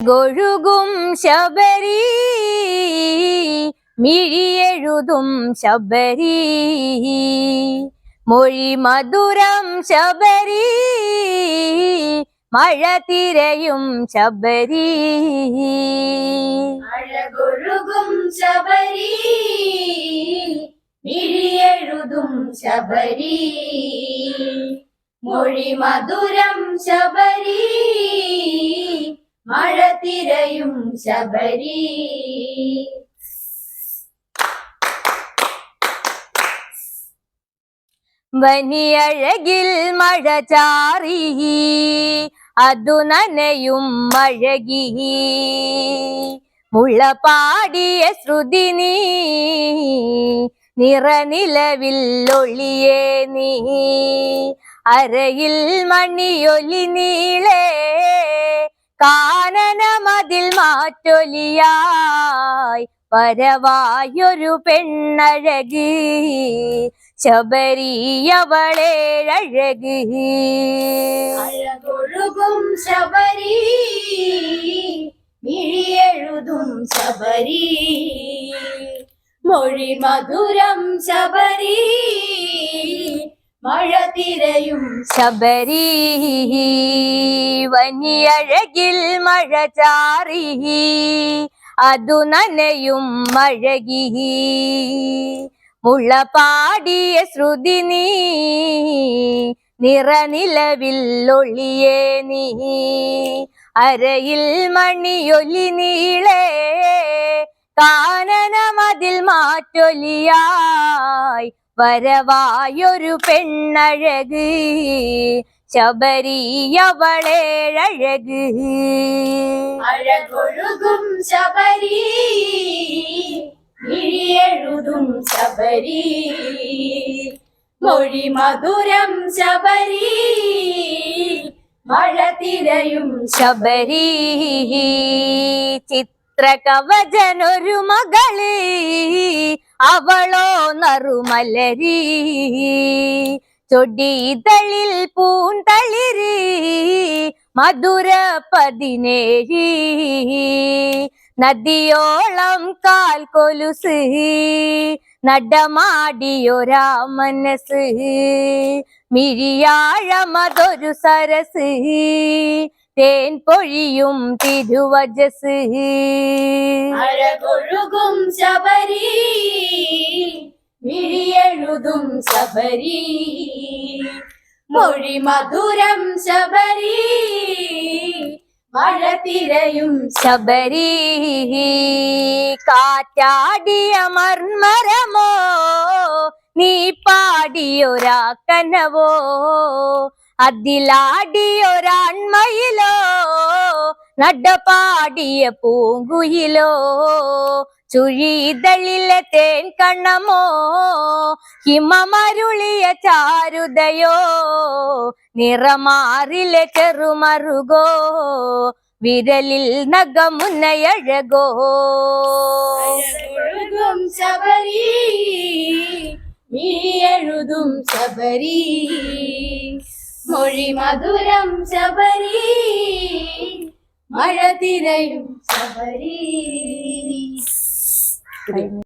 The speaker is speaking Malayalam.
ഗൊഴുകും ശബരി മിഴിയെഴുതും ശബരി. മൊഴി മധുരം ശബരി മഴ തിരയും ശബരി. അഴകൊഴുകും ശബരി മിഴിയെഴുതും ശബരി. മൊഴി മധുരം ശബരി ശബരി. വനിയഴകിൽ മഴ ചാറി. അതു നനയും മഴകി. മുള്ള പാടിയ ശ്രുതി നീ നിറനിലവിൽ നീ. അരയിൽ മണിയൊലി നീളേ കാനനമതിൽ മാറ്റൊലിയായി പെണ്ണഴകി ശബരിയവളേഴഴക്. അഴകൊഴുകും ശബരി മിഴിയെഴുതും ശബരി. മൊഴി മധുരം ശബരി മഴ തിരയും. ശബരി വനിയഴകിൽ മഴ ചാറി. അതു നനയും മഴകി. മുള്ള പാടിയ ശ്രുതി നീ നിറനിലവിൽ ഒളിയേ നീ. അരയിൽ മണിയൊലി നീളേ കാനനമതിൽ മാറ്റൊലിയായി. വരവായൊരു പെണ്ണഴക് ശബരിയവളേഴഴക്. അഴകൊഴുകും ശബരി മിഴിയെഴുതും ശബരി. മൊഴി മധുരം ശബരി മഴ തിരയും ശബരി. ചിത്രകവചനൊരു മകൾ അവളോ നറുമലരി. ചൊടിതളിൽ പൂന്തളിരി മധുര പതിനേഴി. നദിയോളം കാൽ കൊലുസ് നടമാടിയൊരാ മനസ് മിഴിയാഴമതൊരു സരസ് തേൻ പൊഴിയും തിരുവജസ്. അഴകൊഴുകും ശബരി മിഴിയെഴുതും ശബരി. മൊഴി മധുരം ശബരി മഴ തിരയും ശബരി. കാറ്റാടിയ മർമരമോ നീ പാടിയൊരാ കനവോ അതിലാടിയൊരാൺമയിലോ നടപാടിയ പൂങ്കുയിലോ ചുഴിതളിലെ തേൻ കണ്ണമോ ഹിമമരുളിയ ചാരുതയോ നിറമാറിലെ ചെറുമറുകോ വിരലിൽ നഖമുന്നയഴകോ. അഴകൊഴുകും ശബരി എഴുതും ശബരി. മൊഴി മധുരം ശബരി. മഴ തിരയും ശബരി.